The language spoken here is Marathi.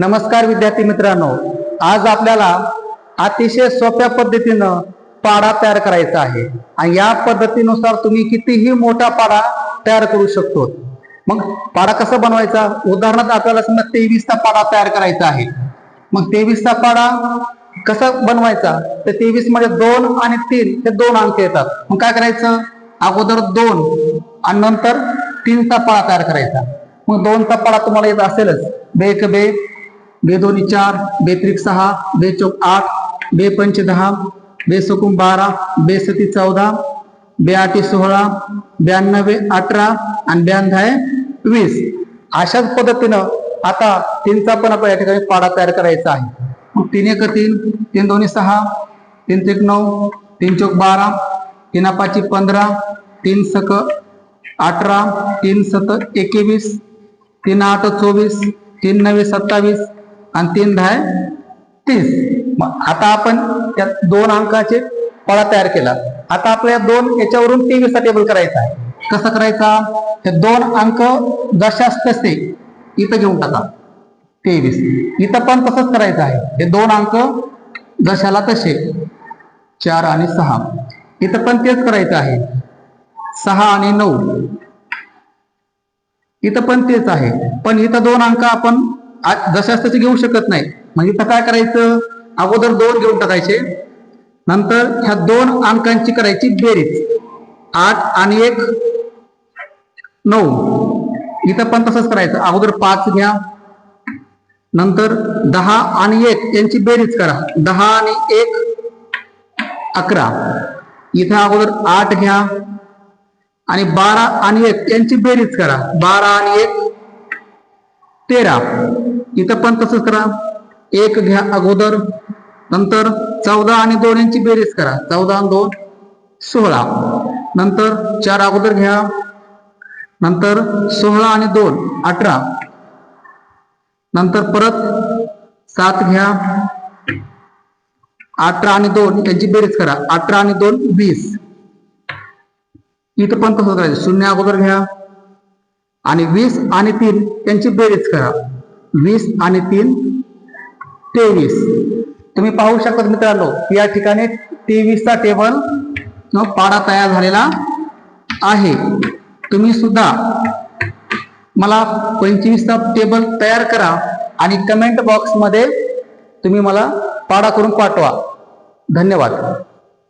नमस्कार विद्यार्थी मित्रांनो आज आपल्याला अतिशय सोप्या पद्धतीनं पाडा तयार करायचा आहे. आणि या पद्धतीनुसार तुम्ही कितीही मोठा पाडा तयार करू शकतो. मग पाडा कसा बनवायचा? उदाहरणार्थ आपल्याला समजा तेवीसचा पाडा तयार करायचा आहे. मग तेवीसचा पाडा कसा बनवायचा? तर तेवीसमध्ये दोन आणि तीन हे दोन अंक येतात. मग काय करायचं? अगोदर दोन आणि नंतर तीनचा पाडा तयार करायचा. मग दोनचा पाडा तुम्हाला येत असेलच. बे एक बे बे दोन्ही चार बेत्रिक सहा बे चौक आठ बे पंच दहा बे बारा बे सती चौदा बे आठी सोळा ब्याण्णवे अठरा आणि ब्याण्णव वीस. अशाच पद्धतीनं आता तीनचा पण आपण या ठिकाणी पाडा तयार करायचा आहे. मग तीन एक तीन तीन दोन्ही सहा तीन एक नऊ तीन चौक बारा तीन पाची पंधरा तीन सक अठरा तीन सत एकवीस तीन आठ चोवीस तीन नवे सत्तावीस आणि तीन दहा तीस. मग आता आपण त्या दोन अंकाचे पळा तयार केला. आता आपल्या दोन याच्यावरून तेवीसचा टेबल करायचा आहे. कसं करायचा? हे दोन अंक जशास तसे इथं घेऊन टाका. तेवीस. इथं पण तसंच करायचं आहे. हे दोन अंक जशाला तसे. चार आणि सहा. इथं पण तेच करायचं आहे. सहा आणि नऊ. इथं पण तेच आहे. पण इथं दोन अंक आपण आज जशास तसे घेऊ शकत नाही. मग इथं काय करायचं? अगोदर दोन घेऊन टाकायचे. नंतर ह्या दोन अंकांची करायची बेरीज. आठ आणि एक नऊ. इथं पण तसंच करायचं. अगोदर पाच घ्या. नंतर दहा आणि एक यांची बेरीज करा. दहा आणि एक अकरा. इथं अगोदर आठ घ्या. आणि बारा आणि एक यांची बेरीज करा. बारा आणि एक तेरा. इथं पण तसंच करा. एक घ्या अगोदर नंतर चौदा आणि दोन यांची बेरीज करा. चौदा आणि दोन सोळा. नंतर चार अगोदर घ्या. नंतर सोळा आणि दोन अठरा. नंतर परत सात घ्या. अठरा आणि दोन यांची बेरीज करा. अठरा आणि दोन वीस. इथं पण तसं करायचं शून्य अगोदर घ्या. आणि वीस आणि तीन यांची बेरीज करा. वीस आणि तीन तेवीस. तुम्ही पाहू शकता मित्रांनो या ठिकाणी तेवीसचा टेबल पाडा तयार झालेला आहे. तुम्ही सुद्धा मला पंचवीसचा टेबल तयार करा आणि कमेंट बॉक्समध्ये तुम्ही मला पाडा करून पाठवा. धन्यवाद.